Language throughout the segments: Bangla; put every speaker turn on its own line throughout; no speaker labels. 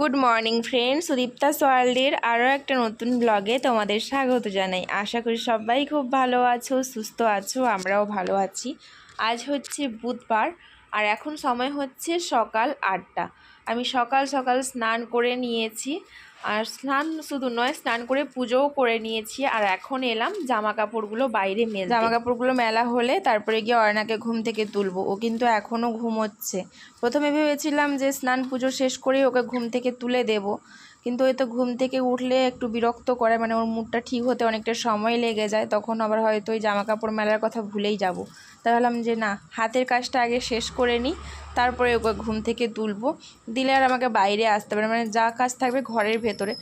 গুড মর্নিং ফ্রেন্ডস সুদীপ্তা সোয়ালদের আরও একটা নতুন ব্লগে তোমাদের স্বাগত জানাই। আশা করি সবাই খুব ভালো আছো, সুস্থ আছো, আমরাও ভালো আছি। আজ হচ্ছে বুধবার, আর এখন সময় হচ্ছে সকাল আটটা। আমি সকাল সকাল স্নান করে নিয়েছি। আর স্নান শুধু নয়, স্নান করে পুজোও করে নিয়েছি আর এখন এলাম জামা কাপড়গুলো বাইরে মেল জামা কাপড়গুলো মেলা হলে তারপরে গিয়ে অয়নাকে ঘুম থেকে তুলবো। ও কিন্তু এখনও ঘুমোচ্ছে। প্রথমে ভেবেছিলাম যে স্নান পুজো শেষ করেই ওকে ঘুম থেকে তুলে দেব। কিন্তু ওই তো ঘুম থেকে উঠলে একটু বিরক্ত করে মানে ওর মুডটা ঠিক হতে অনেকটা সময় লেগে যায়। তখন আবার হয়তো ওই জামা কাপড় মেলার কথা ভুলেই যাব। ভাবলাম যে না, হাতের কাজটা আগে শেষ করে নিই। তারপরে ওকে ঘুম থেকে তুলবো। দিলে আর আমাকে বাইরে আসতে পারে মানে যা কাজ থাকবে ঘরের ভেতরে।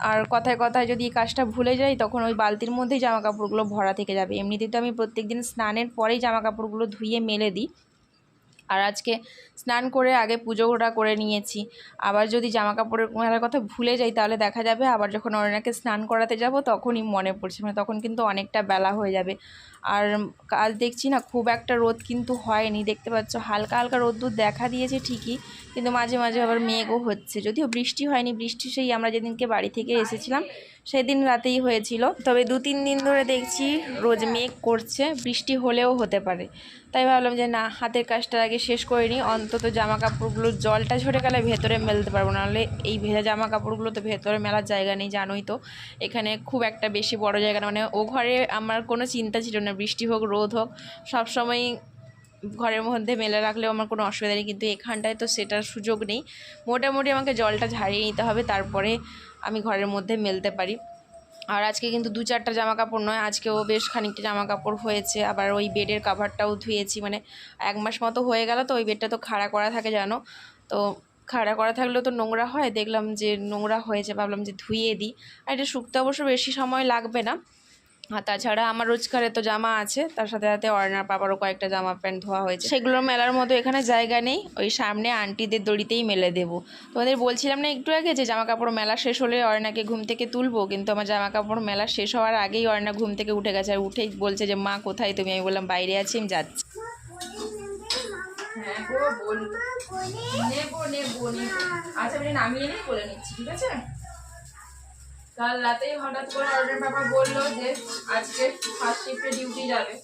আর কথায় কথায় যদি এই কাজটা ভুলে যাই, তখন ওই বালতির মধ্যেই জামা কাপড়গুলো ভরা থেকে যাবে। এমনিতে তো আমি প্রত্যেকদিন স্নানের পরেই জামা কাপড়গুলো ধুয়ে মেলে দিই। আর আজকে স্নান করে আগে পুজো ওটা করে নিয়েছি। আবার যদি জামা কাপড়ের মেলার কথা ভুলে যাই তাহলে দেখা যাবে আবার যখন অরণাকে স্নান করাতে যাব তখনই মনে পড়ছে মানে তখন কিন্তু অনেকটা বেলা হয়ে যাবে। আর কাল দেখছি না খুব একটা রোদ কিন্তু হয়নি, দেখতে পাচ্ছ হালকা হালকা রোদ্দুর দেখা দিয়েছে ঠিকই, কিন্তু মাঝে মাঝে আবার মেঘও হচ্ছে। যদিও বৃষ্টি হয়নি, বৃষ্টি সেই আমরা যেদিনকে বাড়ি থেকে এসেছিলাম সেদিন রাতেই হয়েছিল। তবে দু তিন দিন ধরে দেখছি রোজ মেঘ করছে, বৃষ্টি হলেও হতে পারে। তাই ভাবলাম যে না, হাতের কাজটা আগে শেষ করে নিই। অন্তত জামা কাপড়গুলো জলটা ঝরে গেলে ভেতরে মেলতে পারব, নাহলে এই ভেজা জামা কাপড়গুলো তো ভেতরে মেলার জায়গা নেই, জানোই তো। এখানে খুব একটা বেশি বড় জায়গা না মানে ও ঘরে আমার কোনো চিন্তা ছিল না, বৃষ্টি হোক, রোদ হোক, সবসময় ঘরের মধ্যে মেলে রাখলেও আমার কোনো অসুবিধা নেই, কিন্তু এখানটায় তো সেটার সুযোগ নেই। মোটামুটি আমাকে জলটা ঝাড়িয়ে নিতে হবে, তারপরে আমি ঘরের মধ্যে মেলতে পারি। আর আজকে কিন্তু দু চারটা জামা কাপড় নয়, আজকেও বেশ খানিকটা জামা কাপড় হয়েছে। আবার ওই বেডের কাভারটাও ধুয়েছি মানে এক মাস মতো হয়ে গেল তো, ওই বেডটা তো খাড়া করা থাকে জানো? তো খাড়া করা থাকলেও তো নোংরা হয়, দেখলাম যে নোংরা হয়েছে, ভাবলাম যে ধুয়ে দিই। আর এটা শুকতে অবশ্য বেশি সময় লাগবে না। আর তাছাড়া আমার রোজকারে তো জামা আছে, তার সাথে সাথে অর্ণার পাপারও কয়েকটা জামা প্যান্ট ধোয়া হয়েছে। সেগুলোর মেলার মতো এখানে জায়গা নেই, ওই সামনে আন্টিদের দড়িতেই মেলে দেবো। তোমাদের বলছিলাম না একটু আগে যে জামা কাপড় মেলা শেষ হলে অর্ণাকে ঘুম থেকে তুলবো, কিন্তু আমার জামা কাপড় মেলা শেষ হওয়ার আগেই অর্ণা ঘুম থেকে উঠে গেছে আর উঠেই বলছে যে, মা, কোথায় তুমি? আমি বললাম, বাইরে আছি, আমি যাচ্ছি। হ্যাঁ আচ্ছা আমি নামিয়ে নিয়ে বলে নিচ্ছি, ঠিক আছে? কাল রাতেই হঠাৎ করে অর্ডার বাবা বলল যে আজকে ফার্স্ট শিফটে ডিউটি যাবে।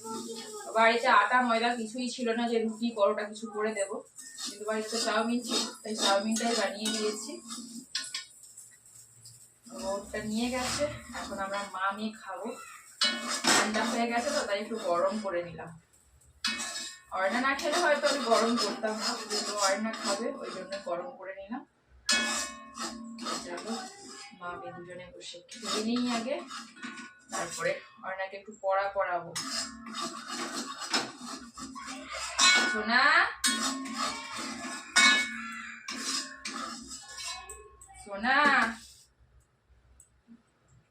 বাড়িতে আটা, ময়দা কিছুই ছিল না, যে রুটি, পরোটা কিছু করে দেবো। কিন্তু বাড়িতে চাউমিন ছিল, তাই চাউমিনটাই বানিয়ে দিয়েছি ওটা নিয়ে গেছে, এখন আমরা মা মেয়ে খাব। ঠান্ডা হয়ে গেছে তো, তাই একটু গরম করে নিলাম। অর্ণা না খেলে হয়তো আমি গরম করতাম না কিন্তু অর্ণা খাবে, ওই জন্য গরম করে মা দুজনে বসে খেয়ে নিই আগে। তারপরে অর্ণাকে একটু পড়া পড়াবো। সোনা! সোনা!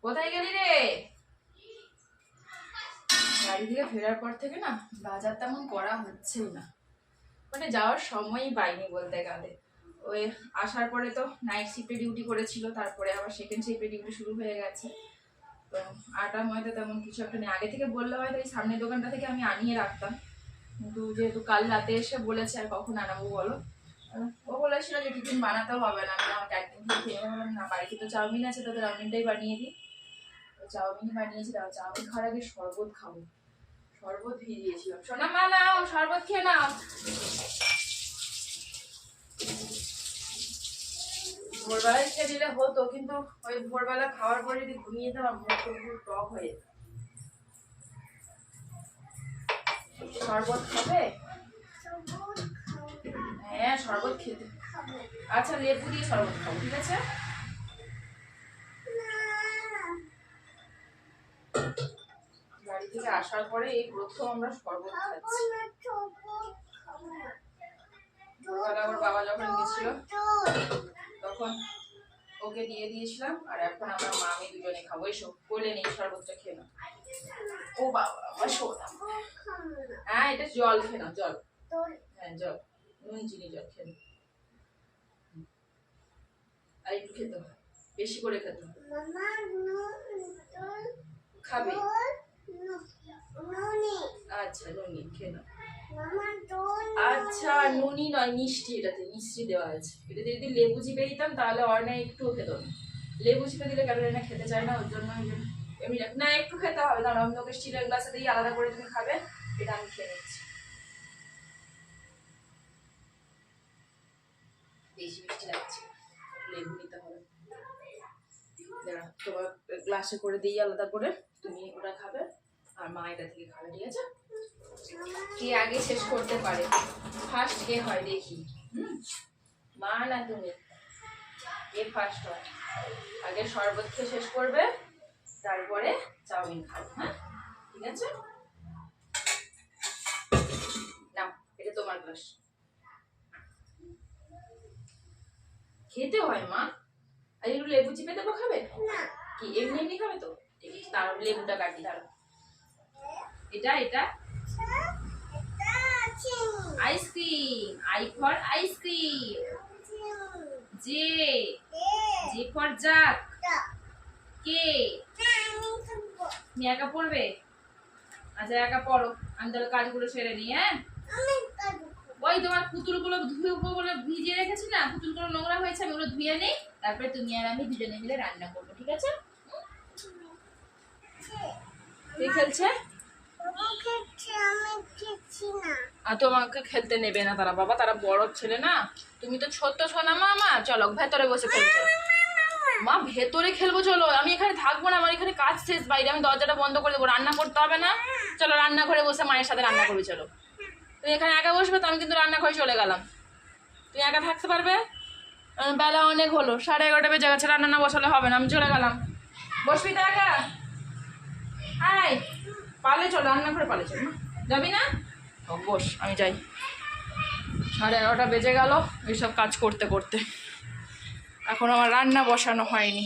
কোথায় গেলি রে? বাড়ি থেকে ফেরার পর থেকে না বাজার তেমন করা হচ্ছেই না। মানে যাওয়ার সময়ই পাইনি বলতে গেলে। ওই আসার পরে তো নাইট শিফটে ডিউটি করেছিল, তারপরে আবার সেকেন্ড শিফটে ডিউটি শুরু হয়ে গেছে। তো আটা, ময়দা তেমন কিছু একটা নেই। আগে থেকে বললে হয়তো এই সামনের দোকানটা থেকে আমি আনিয়ে রাখতাম। কিন্তু যেহেতু কাল রাতে এসে বলেছে, আর কখন আনাবো বলো? ও বলেছিল যে টিফিন বানাতেও হবে না। আমি আমার থেকে খেয়ে নেব। না, বাড়িতে তো চাউমিন আছে, তোদের চাউমিনটাই বানিয়ে দিই। তো চাউমিন বানিয়েছি। তাও চাউমিন খাওয়ার আগে শরবত খাব। শরবত ভিজিয়েছিলাম সোনা, মা, নাও, শরবত খেয়ে নাও। ভোরবেলায় খেয়ে দিলে হতো কিন্তু ওই ভোরবেলা খাওয়ার পরে যদি ঘুমিয়ে যেতাম মুখ টক হয়ে যেত। শরবত খাবে? হ্যাঁ শরবত খেতে। আচ্ছা লেবু দিয়ে শরবত খাব ঠিক আছে? বাড়ি থেকে আসার পরে এই প্রথম আমরা শরবত খাচ্ছি। বাবা যখন গেছিল তখন ওকে দিয়ে দিয়েছিলাম, আর এখন আমার মা, আমি দুজনে খাব। এসো, কোলে নেই শরবতটা খেয়ে ও বাবা আমার সোনা হ্যাঁ এটা জল, খেয়ে জল। হ্যাঁ জল। নুন, চিনি, জল, খেয়ে নাও। আর একটু খেতে বেশি করে খেতে হবে। খাবে? আচ্ছা নুনি খেয়ে
আচ্ছা নুনি নয়, মিষ্টি, এটাতে মিষ্টি দেওয়া আছে এটাতে যদি লেবু চিপে দিতাম, তাহলে অর্ণা একটু খেত না। লেবু চিপে দিলে ক্যালোরিনা খেতে চায় না, ওর জন্য এমনি না, একটু খেতে হবে কারণ আমি ওকে স্টিলের গ্লাসে দিয়ে আলাদা করে তুমি খাবে, এটা আমি খেয়ে নিচ্ছি। বেশি মিষ্টি লাগছে লেবু নিতে হবে। তোমার গ্লাসে করে দিই আলাদা করে, তুমি ওটা খাবে, আর মা এটা থেকে খাবে, ঠিক আছে? কে আগে শেষ করতে পারে? ফার্স্ট কে হয় দেখি। হুম? মা না তুমি? কে ফার্স্ট হয়। আগে শরবত খেয়ে শেষ করবে তারপরে চাউমিন খাবে হ্যাঁ? ঠিক আছে? নাও এটা তোমার গ্লাস খেতে হয় মা? আর একটু লেবু চিপে দেবো খাবে? কি এমনি এমনি খাবে তো? ঠিক আছে তার লেবুটা কাটি দাঁড়ো এটা এটা ice cream I for ice cream J J for jack কে তুমি একা পড়বে? আচ্ছা একা পড়ো। আমি তাহলে কাজগুলো সেরে নিই হ্যাঁ? ওই তোমার পুতুলগুলো ধুয়ে বলে ভিজিয়ে রেখেছি না? পুতুলগুলো নোংরা হয়েছে আমি ওগুলো ধুয়ে নিই। তারপরে তুমি আর আমি দুজনে মিলে রান্না করব ঠিক আছে? কে খেলছে? তোমাকে খেলতে নেবে না তারা। বাবা, তারা বড় ছেলে না। তুমি তো ছোট্ট সোনা মা মা চলো, ভেতরে বসে খেলছো মা, ভেতরে খেলব, চলো। আমি এখানে থাকব না, আমার এখানে কাজ শেষ। বাইরে আমি দরজাটা বন্ধ করে দেবো। রান্না করতে হবে না। চলো, রান্নাঘরে বসে মায়ের সাথে রান্না করবে, চলো। তুমি এখানে একা বসবে তো আমি কিন্তু রান্নাঘরে চলে গেলাম। তুমি একা থাকতে পারবে? বেলা অনেক হলো। সাড়ে এগারোটা বেজে গেছে, রান্না বসালে হবে না। আমি চলে গেলাম। বসবি তো একা? আয়। পালে চলো, রান্নাঘরে পালে চলো না? যাবি না? ও বস, আমি যাই। সাড়ে এগারোটা বেজে গেল এইসব কাজ করতে করতে। এখন আমার রান্না বসানো হয়নি।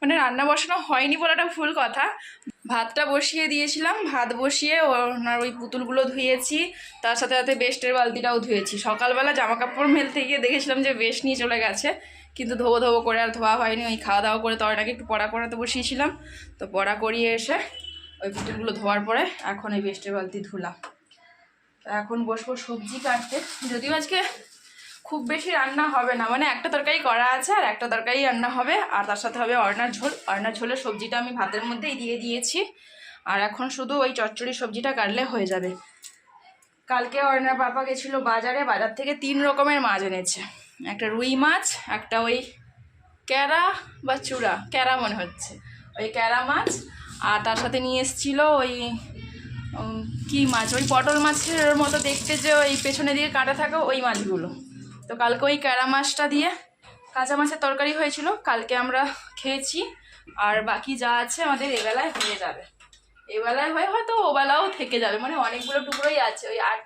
মানে রান্না বসানো হয়নি বলাটা ভুল কথা। ভাতটা বসিয়ে দিয়েছিলাম, ভাত বসিয়ে ওনার ওই পুতুলগুলো ধুয়েছি, তার সাথে সাথে বেস্টের বালতিটাও ধুয়েছি। সকালবেলা জামা কাপড় মেলতে গিয়ে দেখেছিলাম যে বেস্ট নিয়ে চলে গেছে, কিন্তু ধোবো ধোবো করে আর ধোয়া হয়নি। ওই খাওয়া দাওয়া করে তরটাকে একটু পড়া করাতে বসিয়েছিলাম। তো পড়া করিয়ে এসে ওই পুতুলগুলো ধোয়ার পরে এখন এই বেস্টের বালতি ধুলাম। তো এখন বসবো সবজি কাটতে। যদিও আজকে খুব বেশি রান্না হবে না মানে একটা তরকারি করা আছে আর একটা তরকারি রান্না হবে, আর তার সাথে হবে অর্নার ঝোল। অর্নার ঝোলের সবজিটা আমি ভাতের মধ্যেই দিয়ে দিয়েছি। আর এখন শুধু ওই চচ্চড়ি সবজিটা কাটলে হয়ে যাবে। কালকে অর্নার পাপা গেছিল বাজারে, বাজার থেকে তিন রকমের মাছ এনেছে। একটা রুই মাছ, একটা ওই ক্যারা বা চূড়া, ক্যারা মনে হচ্ছে। ওই ক্যারা মাছ আর তার সাথে নিয়ে এসেছিল ওই কি মাছ? ওই পটল মাছের মতো দেখতে যে ওই পেছনে দিকে কাটা থাকে ওই মাছগুলো। তো কালকে ওই ক্যারা মাছটা দিয়ে কাঁচা মাছের তরকারি হয়েছিল। কালকে আমরা খেয়েছি। আর বাকি যা আছে আমাদের এবেলায় হয়ে যাবে। এবেলায় হয়ে হয়তো ওবেলাও থেকে যাবে। মানে অনেকগুলো টুকরোই আছে। ওই আট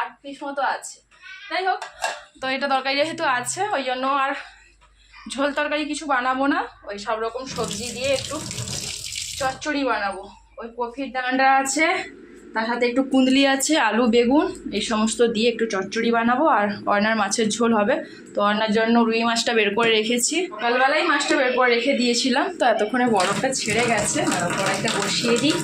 আট পিস মতো আছে। যাই হোক, তো এটা তরকারি যেহেতু আছে, ওই জন্য আর ঝোল তরকারি কিছু বানাবো না। ওই সব রকম সবজি দিয়ে একটু চচ্চড়ি বানাবো। ওই কফির ডাঁডা আছে, তার সাথে একটু কুন্দলি আছে, আলু, বেগুন, এই সমস্ত দিয়ে একটু চচ্চড়ি বানাবো, আর অর্নার মাছের ঝোল হবে। তো অর্নার জন্য রুই মাছটা বের করে রেখেছি। সকালবেলায় মাছটা বের করে রেখে দিয়েছিলাম, তো এতক্ষণে বরফটা ছেড়ে গেছে। কড়াইটা বসিয়ে দিই।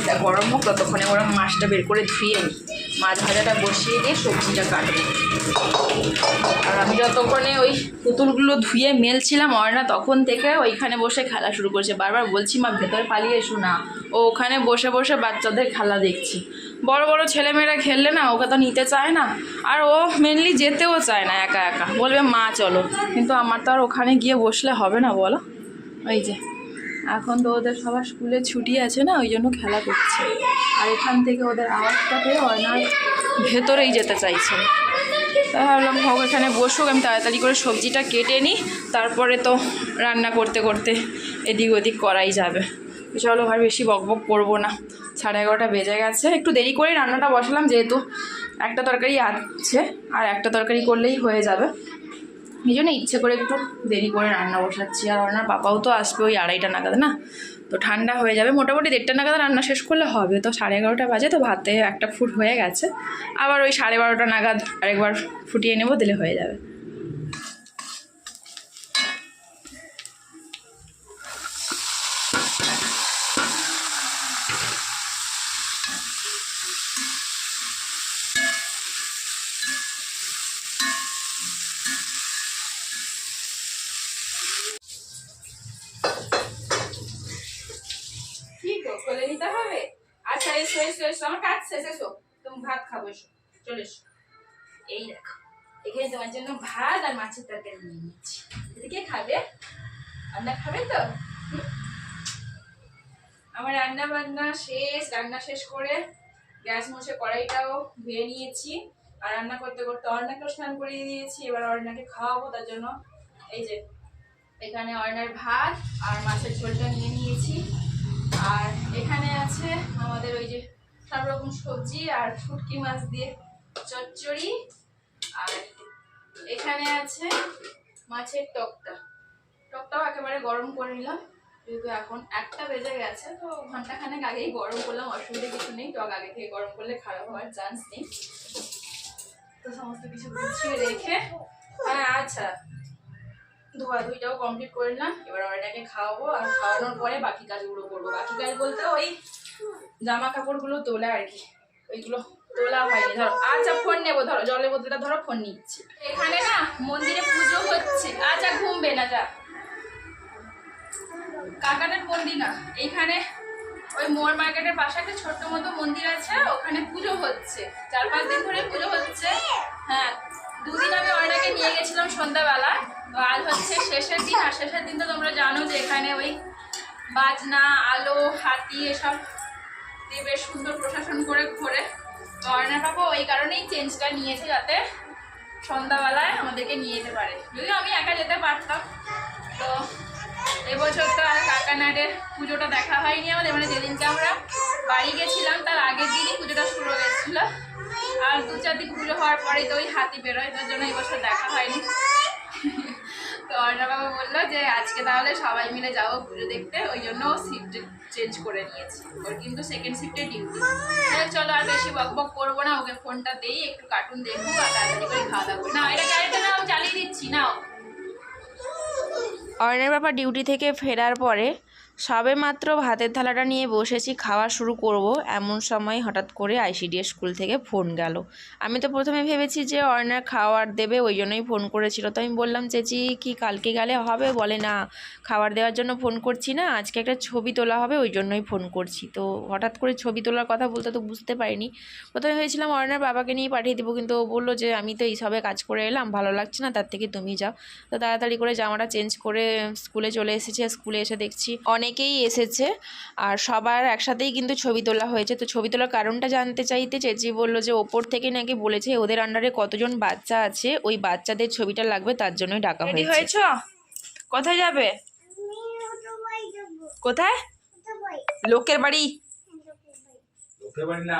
এটা গরম হোক, ততক্ষণে ওরম মাছটা বের করে ধুয়ে নিই। মাছ ভাজাটা বসিয়ে দিয়ে সবজিটা কাটবো। আর আমি যতক্ষণে ওই পুতুলগুলো ধুয়ে মেলছিলাম অর্ণা, তখন থেকে ওইখানে বসে খেলা শুরু করেছে। বারবার বলছি, মা, ভেতরে পালিয়ে এসো না। ও ওখানে বসে বসে বাচ্চাদের খেলা দেখছি। বড় বড় ছেলেমেয়েরা খেললে না, ওকে তো নিতে চায় না। আর ও মেনলি যেতেও চায় না একা একা। বলবে, মা, চলো। কিন্তু আমার তো আর ওখানে গিয়ে বসলে হবে না, বলো? ওই যে, এখন তো ওদের সবার স্কুলে ছুটি আছে না, ওই জন্য খেলা করছে। আর এখান থেকে ওদের আওয়াজটা পেয়ে অর্ণা ভেতরেই যেতে চাইছে। তা ভাবলাম হোক, এখানে বসুক, আমি তাড়াতাড়ি করে সবজিটা কেটে নিই। তারপরে তো রান্না করতে করতে এদিক ওদিক করাই যাবে। চলো আর বেশি বকবক করব না। সাড়ে এগারোটা বেজে গেছে। একটু দেরি করেই রান্নাটা বসালাম, যেহেতু একটা তরকারি আছে আর একটা তরকারি করলেই হয়ে যাবে। এই জন্য ইচ্ছে করে একটু দেরি করে রান্না বসাচ্ছি। আর ওনার পাপাও তো আসবে ওই আড়াইটা নাগাদ, না? তো ঠান্ডা হয়ে যাবে। মোটামুটি দেড়টা নাগাদ রান্না শেষ করলে হবে। তো সাড়ে এগারোটা বাজে, তো ভাতে একটা ফুট হয়ে গেছে। আবার ওই সাড়ে বারোটা নাগাদ আরেকবার ফুটিয়ে নেব, দিলে হয়ে যাবে কি গো কোলে নিতে হবে আচ্ছা এসো এসো এসো আমার কাজ শেষ এসো তুমি ভাত খাব এসো চলে এসো এই দেখো। এখানে তোমার জন্য ভাত আর মাছের তরকারি নিয়ে নিচ্ছি। এদিকে খাবে? রান্না খাবে তো? আমার রান্না বান্না শেষ, রান্না শেষ করে গ্যাস মুছে কড়াইটাও ধুয়ে নিয়েছি। আর রান্না করতে করতে অর্ণাকেও স্নান করিয়ে দিয়েছি। এবার অর্ণাকে খাওয়াবো তার জন্য। এই যে, এখানে অর্ণার ভাত আর মাছের ঝোলটা নিয়ে নিয়েছি। আর এখানে আছে আমাদের ওই যে সব রকম সবজি আর শুটকি মাছ দিয়ে চচ্চড়ি। আর এখানে আছে মাছের টকটা। টকটাও একেবারে গরম করে নিলাম, যেহেতু এখন একটা বেজে গেছে, তো ঘণ্টা খানেক আগেই গরম করলাম, অসুবিধা কিছু নেই, টক আগে থেকে গরম করলে খারাপ হওয়ার চান্স নেই। তো সমস্ত কিছু গুছিয়ে রেখে হ্যাঁ আচ্ছা ধোয়া ধুইটাও কমপ্লিট করে নিলাম, এবার অর্ডারটাকে খাওয়াবো, আর খাওয়ানোর পরে বাকি কাজগুলো করব। বাকি কাজ বলতে ওই জামা কাপড়গুলো তোলা আর কি, ওইগুলো তোলা হয়নি। ধরো আচ্ছা ফোন নেব, ধরো, জলের বোতলটা ধরো ফোন নিচ্ছি। এখানে না, মন্দিরে পুজো হচ্ছে। আচ্ছা ঘুমবে না, যা। কাকানের মন্দির না, এইখানে ওই মোর মার্কেটের পাশে একটা ছোট্ট মতো মন্দির আছে, ওখানে পুজো হচ্ছে। চার পাঁচ দিন ধরে পুজো হচ্ছে। হ্যাঁ দুদিন আমি অর্ণাকে নিয়ে গেছিলাম সন্ধ্যাবেলা। আজ হচ্ছে শেষের দিন, আর শেষের দিন তো তোমরা জানো যে এখানে ওই বাজনা, আলো, হাতি, এসব দিয়ে বেশ সুন্দর প্রশাসন করে ঘোরে ওই কারণেই চেঞ্জটা নিয়েছে যাতে সন্ধ্যাবেলায় আমাদেরকে নিয়ে যেতে পারে। যদিও আমি একা যেতে পারতাম, তো এবছর তো আর কাকানাডের পুজোটা দেখা হয়নি আমাদের মানে যেদিনকে আমরা বাড়ি গেছিলাম তার আগের দিনই পুজোটা শুরু হয়েছিল। আর দু চার দিন পুজো হওয়ার পরেই তো ওই হাতি বেরোয়, তার জন্য এবছর দেখা হয়নি। তো অর্ণা বাবা বলল যে, আজকে তাহলে সবাই মিলে যাব পুজো দেখতে। ওই জন্য শিফট চেঞ্জ করে নিয়েছি। ওর কিন্তু সেকেন্ড শিফটে ডিউটি চলো আর বেশি বক বক করব না, ওকে ফোনটা দেই, একটু কার্টুন দেখব আর তাড়াতাড়ি করে খাওয়া দাওয়া না এটা গাড়িটা নাও চালিয়ে দিচ্ছি, নাও।
অর্ণের বাবা ডিউটি থেকে ফেরার পরে সবে মাত্র ভাতের থালাটা নিয়ে বসেছি, খাওয়া শুরু করব। এমন সময় হঠাৎ করে আইসিডিএস স্কুল থেকে ফোন গেল। আমি তো প্রথমে ভেবেছি যে অর্ণার খাওয়ার দেবে, ওই জন্যই ফোন করেছিল। তো আমি বললাম, চেচি, কি কালকে গেলে হবে? বলে, না, খাবার দেওয়ার জন্য ফোন করছি না, আজকে একটা ছবি তোলা হবে, ওই জন্যই ফোন করছি। তো হঠাৎ করে ছবি তোলার কথা বলতে তো বুঝতে পারিনি। প্রথমে ভেবেছিলাম অর্ণার বাবাকে নিয়ে পাঠিয়ে দেবো, কিন্তু ও বলল যে, আমি তো এইসবে কাজ করে এলাম, ভালো লাগছে না, তার থেকে তুমি যাও। তো তাড়াতাড়ি করে জামাটা চেঞ্জ করে স্কুলে চলে এসেছি স্কুলে এসে দেখছি অনেকেই এসেছে আর সবার একসাথেই কিন্তু ছবি তোলা হয়েছে। তো ছবি তোলার কারণটা জানতে চাইতে চেঁচি বলল যে ওপর থেকে নাকি বলেছে ওদের আন্ডারে কতজন বাচ্চা আছে ওই বাচ্চাদের ছবিটা লাগবে তার জন্যই ডাকা হয়েছে।
হয়েছ? কোথায় যাবে? কোথায়? লোকের বাড়ি।
লোকের বাড়ি না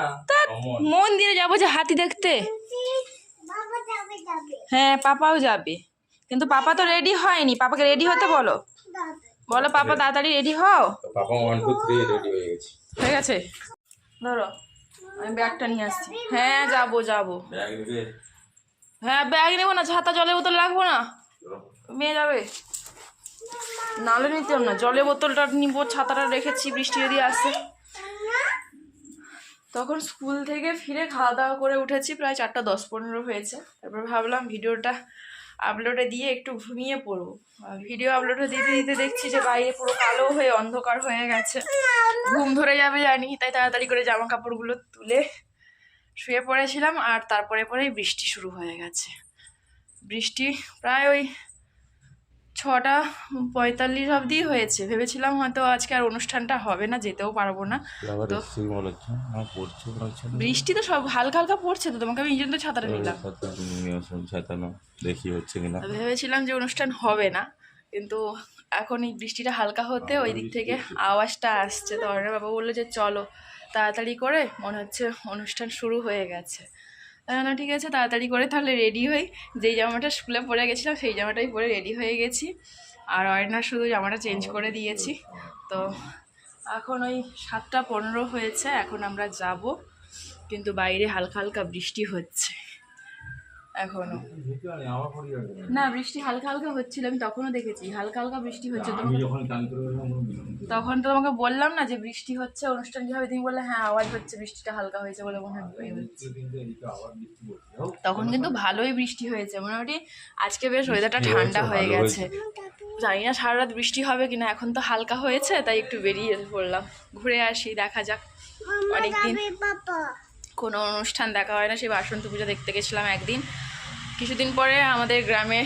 মন্দিরে যাব যে হাতি দেখতে। হ্যাঁ পাপাও যাবে। কিন্তু পাপা তো রেডি হয়নি। পাপাকে রেডি হতে বলো। বলো পাপা তাড়াতাড়ি রেডি হও?
পাপা ওয়ান টু থ্রি রেডি হয়ে গেছে।
হয়ে গেছে? ধরো আমি ব্যাগটা নিয়ে আসছি। হ্যাঁ যাব যাব। হ্যাঁ ব্যাগ নেব না ছাতা জলের বোতল লাগবো না। মেয়ে যাবে। নালে নিতাম না জলের বোতলটা নিবো ছাতাটা রেখেছি বৃষ্টি যদি আসে। তখন স্কুল থেকে ফিরে খাওয়া দাওয়া করে উঠেছি প্রায় চারটা দশ পনেরো হয়েছে। তারপর ভাবলাম ভিডিওটা আপলোডে দিয়ে একটু ঘুমিয়ে পড়ব ভিডিও আপলোডে দিতে দিতে দেখছি যে বাইরে পুরো কালো হয়ে অন্ধকার হয়ে গেছে। ঘুম ধরে যাবে জানি, তাই তাড়াতাড়ি করে জামা কাপড়গুলো তুলে শুয়ে পড়েছিলাম আর তারপরে পরেই বৃষ্টি শুরু হয়ে গেছে। বৃষ্টি প্রায় ওই ছটা পঁয়তাল্লিশ অবধি হয়েছে। ভেবেছিলাম হয়তো আজকে আর অনুষ্ঠানটা হবে না যেতেও পারব না। তো। বৃষ্টি তো সব হালকা হালকা পড়ছে তো তোমাকে আমি এই জন্য তো ছাতাটা নিলাম।
দেখি হচ্ছে কিনা।
ভেবেছিলাম যে অনুষ্ঠান হবে না কিন্তু এখন এই বৃষ্টিটা হালকা হতে ওই দিক থেকে আওয়াজটা আসছে। তো অর্ণের বাবা বলল যে চলো তাড়াতাড়ি করে। মনে হচ্ছে অনুষ্ঠান শুরু হয়ে গেছে। বললাম, ঠিক আছে তাড়াতাড়ি করে তাহলে রেডি হই। যেই জামাটা স্কুলে পরে গেছিলাম সেই জামাটাই পরে রেডি হয়ে গেছি। আর অয়না শুধু জামাটা চেঞ্জ করে দিয়েছি। তো এখন ওই সাতটা পনেরো হয়েছে এখন আমরা যাব। কিন্তু বাইরে হালকা হালকা বৃষ্টি হচ্ছে। এখনও। না বৃষ্টি হালকা হালকা হচ্ছিল আমি তখনও দেখেছি। হালকা হালকা বৃষ্টি হচ্ছে। তখন তো তোমাকে বললাম না যে বৃষ্টি হচ্ছে অনুষ্ঠান কি হবে তুমি বললে হ্যাঁ আওয়াজ হচ্ছে বৃষ্টিটা হালকা হয়েছে বলে মনে হয়। তখন কিন্তু ভালোই বৃষ্টি হয়েছে। মোটামুটি আজকে বেশ ওয়েদারটা ঠান্ডা হয়ে গেছে। জানি না সারা রাত বৃষ্টি হবে কিনা এখন তো হালকা হয়েছে তাই একটু বেরিয়ে পড়লাম। ঘুরে আসি দেখা যাক। অনেকদিন কোনো অনুষ্ঠান দেখা হয় না সেই বাসন্তী পুজো দেখতে গেছিলাম একদিন। কিছুদিন পরে আমাদের গ্রামে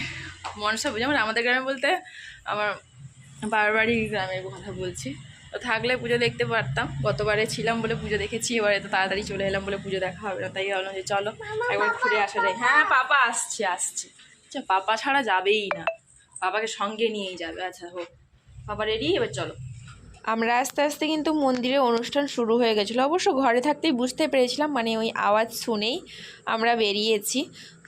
মনসা পুজো মানে আমাদের গ্রামে বলতে আমার বারবারই গ্রামের কথা বলছি। তো থাকলে পুজো দেখতে পারতাম গতবারে ছিলাম বলে পুজো দেখেছি এবারে তো তাড়াতাড়ি চলে এলাম বলে পুজো দেখা হবে না তাই ভাবলাম যে চলো একবার ঘুরে আসা যায় হ্যাঁ পাপা আসছে আসছে। আচ্ছা পাপা ছাড়া যাবেই না। পাপাকে সঙ্গে নিয়েই যাবে আচ্ছা হোক। পাপা রেডি এবার চলো।
আমরা আস্তে আস্তে কিন্তু মন্দিরে অনুষ্ঠান শুরু হয়ে গেছিল। অবশ্য ঘরে থাকতেই বুঝতে পেরেছিলাম মানে ওই আওয়াজ শুনেই আমরা বেরিয়েছি।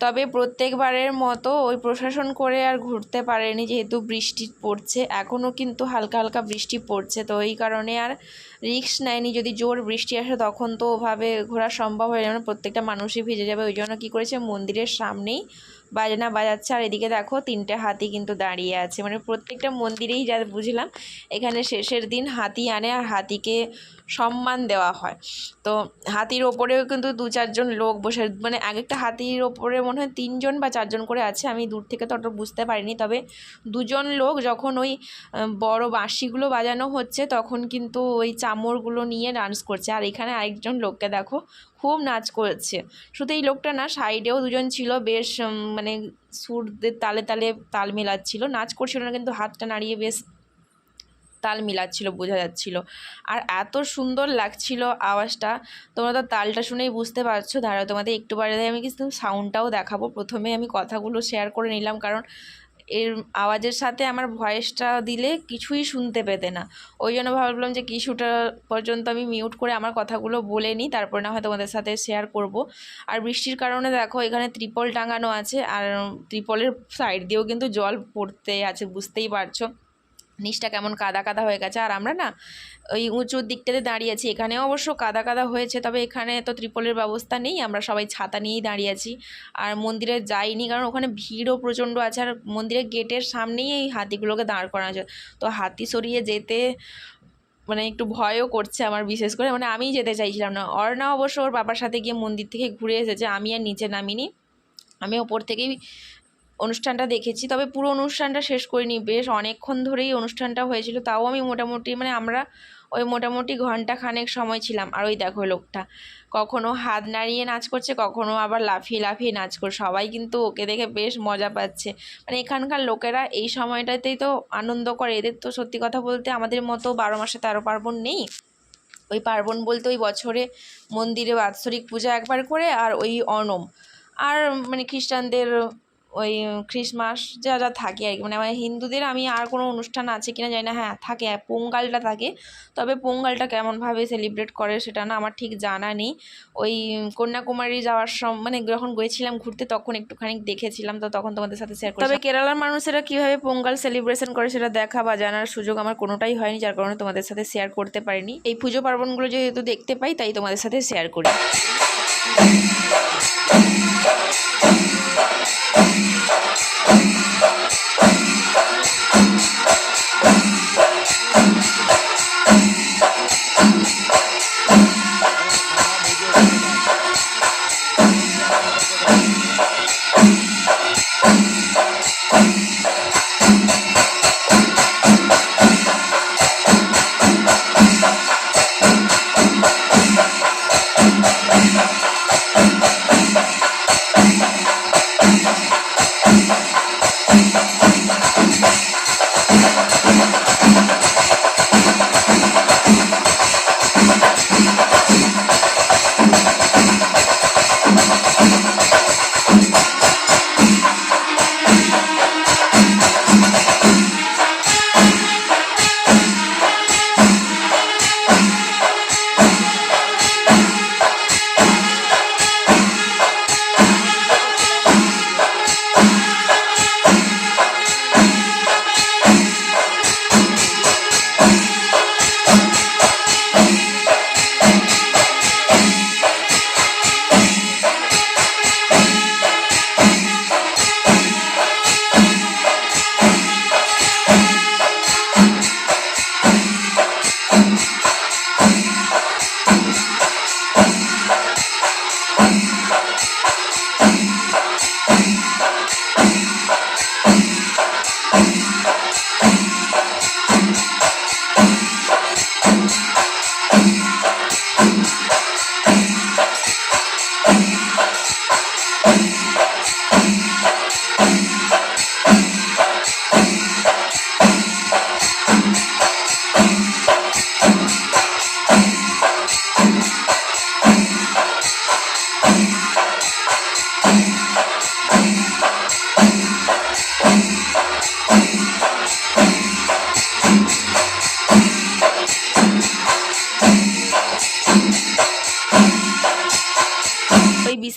তবে প্রত্যেকবারের মতো ওই প্রশাসন করে আর ঘুরতে পারেনি যেহেতু বৃষ্টি পড়ছে। এখনও কিন্তু হালকা হালকা বৃষ্টি পড়ছে, তো এই কারণে আর রিস্ক নেয়নি। যদি জোর বৃষ্টি আসে, তখন তো ওভাবে ঘোরা সম্ভব হয়ে যাবে প্রত্যেকটা মানুষই ভিজে যাবে। ওই জন্য কী করেছে? মন্দিরের সামনেই বাজনা বাজাচ্ছে। আর এদিকে দেখো, তিনটে হাতি কিন্তু দাঁড়িয়ে আছে। মানে প্রত্যেকটা মন্দিরেই যা বুঝলাম, এখানে শেষের দিন হাতি আনে আর হাতিকে সম্মান দেওয়া হয়। তো হাতির ওপরেও কিন্তু দু চারজন লোক বসে মানে এক একটা হাতির ওপরে মনে হয় তিনজন বা চারজন করে আছে, আমি দূর থেকে তো অত বুঝতে পারিনি। তবে দুজন লোক যখন ওই বড় বাঁশিগুলো বাজানো হচ্ছে, তখন কিন্তু ওই চামড়গুলো নিয়ে ডান্স করছে। আর এখানে আরেকজন লোককে দেখো, খুব নাচ করছে। শুধু এই লোকটা না, সাইডেও দুজন ছিল, বেশ মানে সুরদের তালে তালে তাল মেলাচ্ছিল। নাচ করছিল না, কিন্তু হাতটা নাড়িয়ে বেশ তাল মিলাচ্ছিল, বোঝা যাচ্ছিল। আর এত সুন্দর লাগছিল আওয়াজটা। তোমরা তো তালটা শুনেই বুঝতে পারছ। দাঁড়াও, তোমাদের একটু বারে আমি কিন্তু সাউন্ডটাও দেখাবো। প্রথমে আমি কথাগুলো শেয়ার করে নিলাম, কারণ এর আওয়াজের সাথে আমার ভয়েসটা দিলে কিছুই শুনতে পেতে না। ওই জন্য ভাবলাম যে কিছুটা পর্যন্ত আমি মিউট করে আমার কথাগুলো বলে নিই, তারপরে না হয় তোমাদের সাথে শেয়ার করব। আর বৃষ্টির কারণে দেখো, এখানে ত্রিপল টাঙানো আছে, আর ত্রিপলের সাইড দিয়েও কিন্তু জল পড়তে আছে, বুঝতেই পারছ। নিচটা কেমন কাদা কাদা হয়ে গেছে। আর আমরা না ওই উঁচুর দিকটাতে দাঁড়িয়ে আছি। এখানেও অবশ্য কাদা কাদা হয়েছে, তবে এখানে তো ত্রিপলের ব্যবস্থা নেই। আমরা সবাই ছাতা নিয়েই দাঁড়িয়ে আছি। আর মন্দিরে যাইনি, কারণ ওখানে ভিড়ও প্রচণ্ড আছে। আর মন্দিরের গেটের সামনেই এই হাতিগুলোকে দাঁড় করানো আছে তো হাতি সরিয়ে যেতে মানে একটু ভয়ও করছে আমার, বিশেষ করে মানে আমিই যেতে চাইছিলাম না। অর্ণা অবশ্য ওর বাবার সাথে গিয়ে মন্দির থেকে ঘুরে এসেছে। আমি আর নিচে নামিনি। আমি ওপর থেকেই অনুষ্ঠানটা দেখেছি। তবে পুরো অনুষ্ঠানটা শেষ করিনি। বেশ অনেকক্ষণ ধরেই অনুষ্ঠানটা হয়েছিল। তাও আমি মোটামুটি মানে আমরা ওই মোটামুটি ঘণ্টা খানেক সময় ছিলাম। আর ওই দেখো লোকটা। কখনো হাত নাড়িয়ে নাচ করছে, কখনো আবার লাফিয়ে লাফিয়ে নাচ করছে সবাই কিন্তু ওকে দেখে বেশ মজা পাচ্ছে। মানে এখানকার লোকেরা এই সময়টাতেই তো আনন্দ করে। এদের তো সত্যি কথা বলতে আমাদের মতো বারো মাসে তেরো পার্বণ নেই। ওই পার্বণ বলতে ওই বছরে মন্দিরে বাৎসরিক পূজা একবার করে আর ওই অনম। আর মানে খ্রিস্টানদের ওই খ্রিসমাস যা যা থাকে আর কি। মানে আমার হিন্দুদের আমি আর কোনো অনুষ্ঠান আছে কিনা জানি না। হ্যাঁ থাকে পোঙ্গালটা থাকে। তবে পোঙ্গালটা কেমনভাবে সেলিব্রেট করে সেটা না আমার ঠিক জানা নেই। ওই কন্যাকুমারী যাওয়ার সম মানে যখন গিয়েছিলাম ঘুরতে তখন একটুখানি দেখেছিলাম, তো তখন তোমাদের সাথে শেয়ার তবে কেরালার মানুষেরা কীভাবে পোঙ্গাল সেলিব্রেশন করে সেটা দেখা বা জানার সুযোগ আমার কোনোটাই হয়নি, যার কারণে তোমাদের সাথে শেয়ার করতে পারিনি। এই পুজো পার্বণগুলো যেহেতু দেখতে পাই, তাই তোমাদের সাথে শেয়ার করি।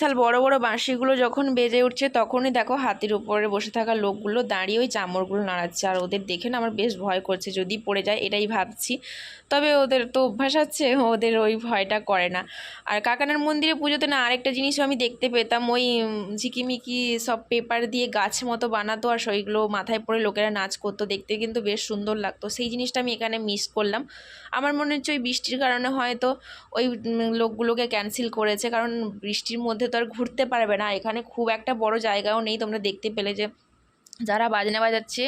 বিশাল বড় বড় বাঁশিগুলো যখন বেজে উঠছে, তখনই দেখো হাতির উপরে বসে থাকা লোকগুলো দাঁড়িয়ে ওই চামড়গুলো নাড়াচ্ছে। আর ওদের দেখে না আমার বেশ ভয় করছে, যদি পড়ে যায় এটাই ভাবছি। তবে ওদের তো অভ্যাস আছে, ওদের ওই ভয়টা করে না। আর কাকানার মন্দিরে পুজোতে না আরেকটা জিনিসও আমি দেখতে পেতাম, ওই ঝিকিমিকি সব পেপার দিয়ে গাছ মতো বানাতো আর সেইগুলো মাথায় পরে লোকেরা নাচ করতো, দেখতে কিন্তু বেশ সুন্দর লাগতো। সেই জিনিসটা আমি এখানে মিস করলাম। আমার মনে হচ্ছে ওই বৃষ্টির কারণে হয়তো ওই লোকগুলোকে ক্যান্সেল করেছে। কারণ বৃষ্টির মধ্যে তো আর ঘুরতে পারবে না। এখানে খুব একটা বড় জায়গাও নেই। তোমরা দেখতে পেলে যে যারা বাজনা বাজাচ্ছে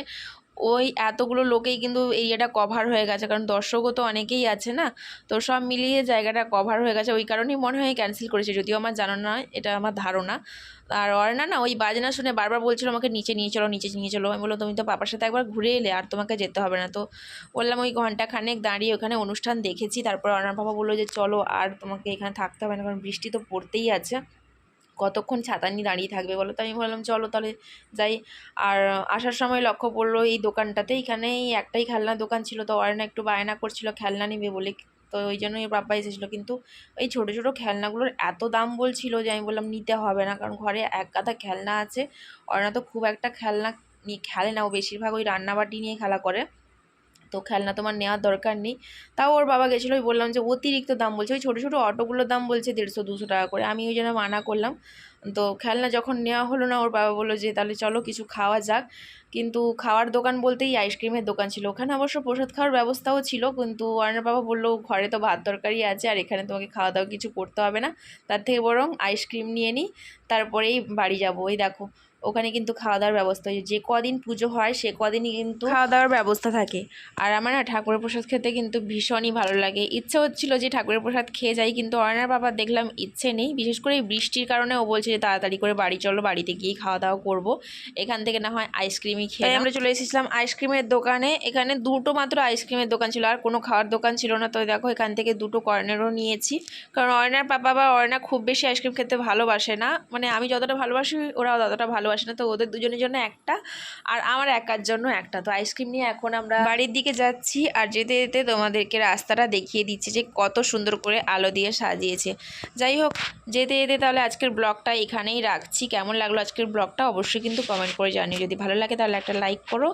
ওই এতগুলো লোকেই কিন্তু এরিয়াটা কভার হয়ে গেছে। কারণ দর্শকও তো অনেকেই আছে না? তো সব মিলিয়ে জায়গাটা কভার হয়ে গেছে। ওই কারণেই মনে হয় ক্যান্সেল করেছে। যদিও আমার জানা নয় এটা আমার ধারণা। আর অর্ণা না, ওই বাজনা শুনে বারবার বলছিল আমাকে, নিচে নিয়ে চলো, নিচে নিয়ে চলো। আমি বললাম, তুমি তো পাপার সাথে একবার ঘুরে এলে, আর তোমাকে যেতে হবে না। তো বললাম, ওই ঘণ্টা খানেক দাঁড়িয়ে ওখানে অনুষ্ঠান দেখেছি। তারপর অর্ণার বাবা বলল যে, চলো, আর তোমাকে এখানে থাকতে হবে না, কারণ বৃষ্টি তো পড়তেই আছে। কতক্ষণ ছাতা নিয়ে দাঁড়িয়ে থাকবে বলো তো? আমি বললাম, চলো তাহলে যাই। আর আসার সময় লক্ষ্য পড়ল এই দোকানটাতে। এখানেই একটাই খেলনা দোকান ছিল। তো অর্ণা একটু বায়না করছিল, খেলনা নিবে বলে। তো ওই জন্যই বাবা এসেছিল। কিন্তু এই ছোটো ছোটো খেলনাগুলোর এত দাম বলছিল যে আমি বললাম, নিতে হবে না। কারণ ঘরে এক গাদা খেলনা আছে। অর্ণা তো খুব একটা খেলনা নিয়ে খেলে না। ও বেশিরভাগ ওই রান্নাবাটি নিয়ে খেলা করে। তো খেলনা তোমার নেওয়ার দরকার নেই। তাও ওর বাবা গেছিল ওই বললাম যে অতিরিক্ত দাম বলছে। ওই ছোটো ছোটো অটোগুলোর দাম বলছে দেড়শো, দুশো টাকা করে। আমি ওই জন্য মানা করলাম। তো খেলনা যখন নেওয়া হলো না, ওর বাবা বলল যে তাহলে চলো কিছু খাওয়া যাক। কিন্তু খাওয়ার দোকান বলতেই আইসক্রিমের দোকান ছিল। ওখানে অবশ্য প্রসাদ খাওয়ার ব্যবস্থাও ছিল, কিন্তু অর্ণার বাবা বলল, ঘরে তো ভাত তরকারি আছে, আর এখানে তোমাকে খাওয়া দাওয়া কিছু করতে হবে না। তার থেকে বরং আইসক্রিম নিয়ে নিই তারপরেই বাড়ি যাব। ওই দেখো ওখানে কিন্তু খাওয়া দাওয়ার ব্যবস্থা হয়েছে। যে কদিন পুজো হয় সে কদিনই কিন্তু খাওয়া দাওয়ার ব্যবস্থা থাকে। আর আমার না ঠাকুরের প্রসাদ খেতে কিন্তু ভীষণই ভালো লাগে। ইচ্ছে হচ্ছিল যে ঠাকুরের প্রসাদ খেয়ে যাই কিন্তু অর্ণার বাবা দেখলাম ইচ্ছে নেই। বিশেষ করে এই বৃষ্টির কারণে ও বলছে যে তাড়াতাড়ি করে বাড়ি চলো বাড়িতে গিয়ে খাওয়া দাওয়া করব। এখান থেকে না হয় আইসক্রিমই খেয়ে আমরা চলে এসেছিলাম আইসক্রিমের দোকানে। এখানে দুটো মাত্র আইসক্রিমের দোকান ছিল আর কোনো খাওয়ার দোকান ছিল না। তো দেখো এখান থেকে দুটো কর্নেরও নিয়েছি। কারণ অর্ণার পাপা বা অর্ণা খুব বেশি আইসক্রিম খেতে ভালোবাসে না। মানে আমি যতটা ভালোবাসি ওরাও ততটা ভালোবাসে না, তো ওদের দুজনের জন্য একটা আর আমার একার জন্য একটা। তো আইসক্রিম নিয়ে এখন আমরা বাড়ির দিকে যাচ্ছি আর যেতে যেতে তোমাদেরকে রাস্তাটা দেখিয়ে দিচ্ছি যে কত সুন্দর করে আলো দিয়ে সাজিয়েছে। যাই হোক, যেতে যেতে তাহলে আজকের ব্লগটা এখানেই রাখছি। কেমন লাগল আজকের ব্লগটা অবশ্যই কিন্তু কমেন্ট করে জানিও। যদি ভালো লাগে তাহলে একটা লাইক করো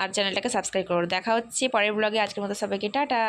আর চ্যানেলটাকে সাবস্ক্রাইব করো। দেখা হচ্ছে পরের ব্লগে। আজকের মতো সবাইকে টাটা।